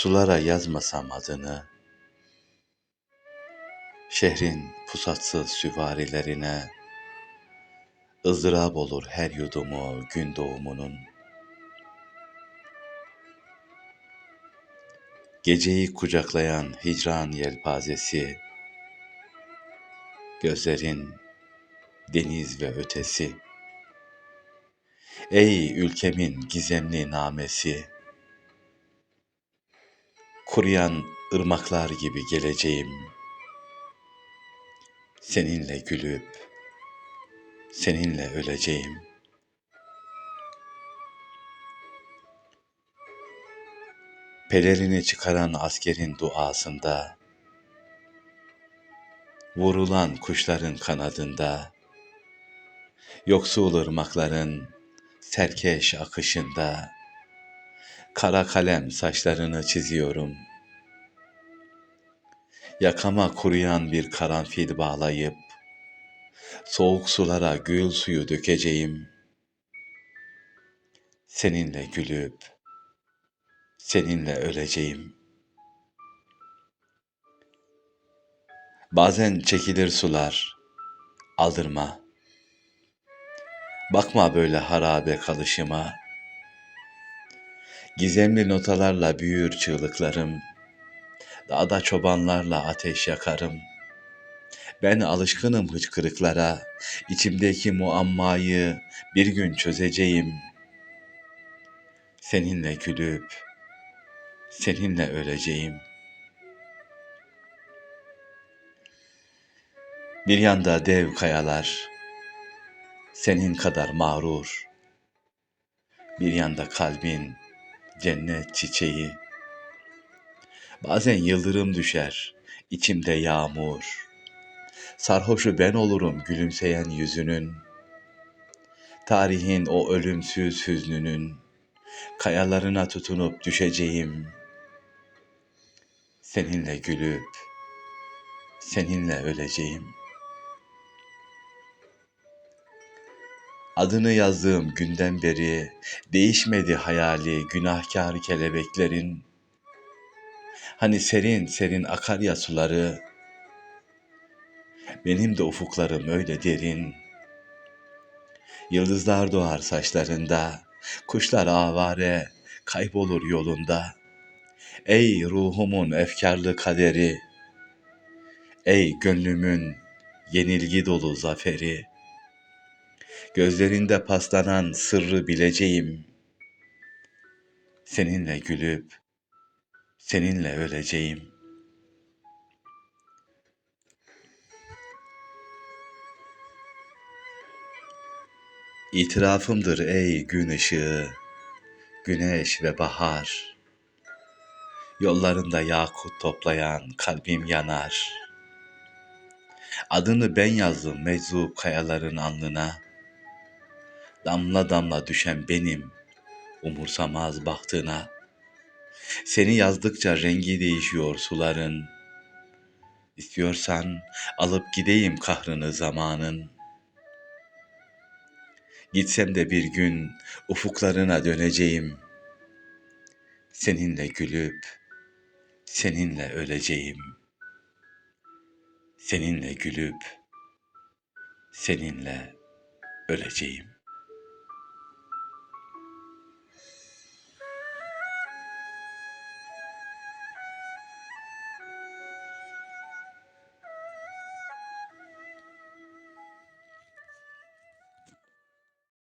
Sulara yazmasam adını, Şehrin pusatsız süvarilerine, ızdırap olur her yudumu gün doğumunun. Geceyi kucaklayan hicran yelpazesi, Gözlerin deniz ve ötesi. Ey ülkemin gizemli namesi, Kuruyan ırmaklar gibi geleceğim. Seninle gülüp, seninle öleceğim. Pelerini çıkaran askerin duasında, Vurulan kuşların kanadında, Yoksul ırmakların serkeş akışında, Kara kalem saçlarını çiziyorum. Yakama kuruyan bir karanfil bağlayıp, Soğuk sulara gül suyu dökeceğim. Seninle gülüp, seninle öleceğim. Bazen çekilir sular, aldırma. Bakma böyle harabe kalışıma. Gizemli notalarla büyür çığlıklarım. Dağda çobanlarla ateş yakarım. Ben alışkınım hıçkırıklara, içimdeki muammayı bir gün çözeceğim. Seninle gülüp, seninle öleceğim. Bir yanda dev kayalar, senin kadar mağrur. Bir yanda kalbin cennet çiçeği. Bazen yıldırım düşer, içimde yağmur. Sarhoşu ben olurum gülümseyen yüzünün. Tarihin o ölümsüz hüznünün kayalarına tutunup düşeceğim. Seninle gülüp seninle öleceğim. Adını yazdığım günden beri değişmedi hayali günahkar kelebeklerin. Hani serin serin akar ya benim de ufuklarım öyle derin. Yıldızlar doğar saçlarında, kuşlar avare, kaybolur yolunda. Ey ruhumun efkarlı kaderi, ey gönlümün yenilgi dolu zaferi. Gözlerinde paslanan sırrı bileceğim. Seninle gülüp, seninle öleceğim. İtirafımdır ey gün ışığı, güneş ve bahar. Yollarında yakut toplayan kalbim yanar. Adını ben yazdım meczup kayaların alnına. Damla damla düşen benim, umursamaz bahtına. Seni yazdıkça rengi değişiyor suların. İstiyorsan alıp gideyim kahrını zamanın. Gitsem de bir gün ufuklarına döneceğim. Seninle gülüp, seninle öleceğim. Seninle gülüp, seninle öleceğim.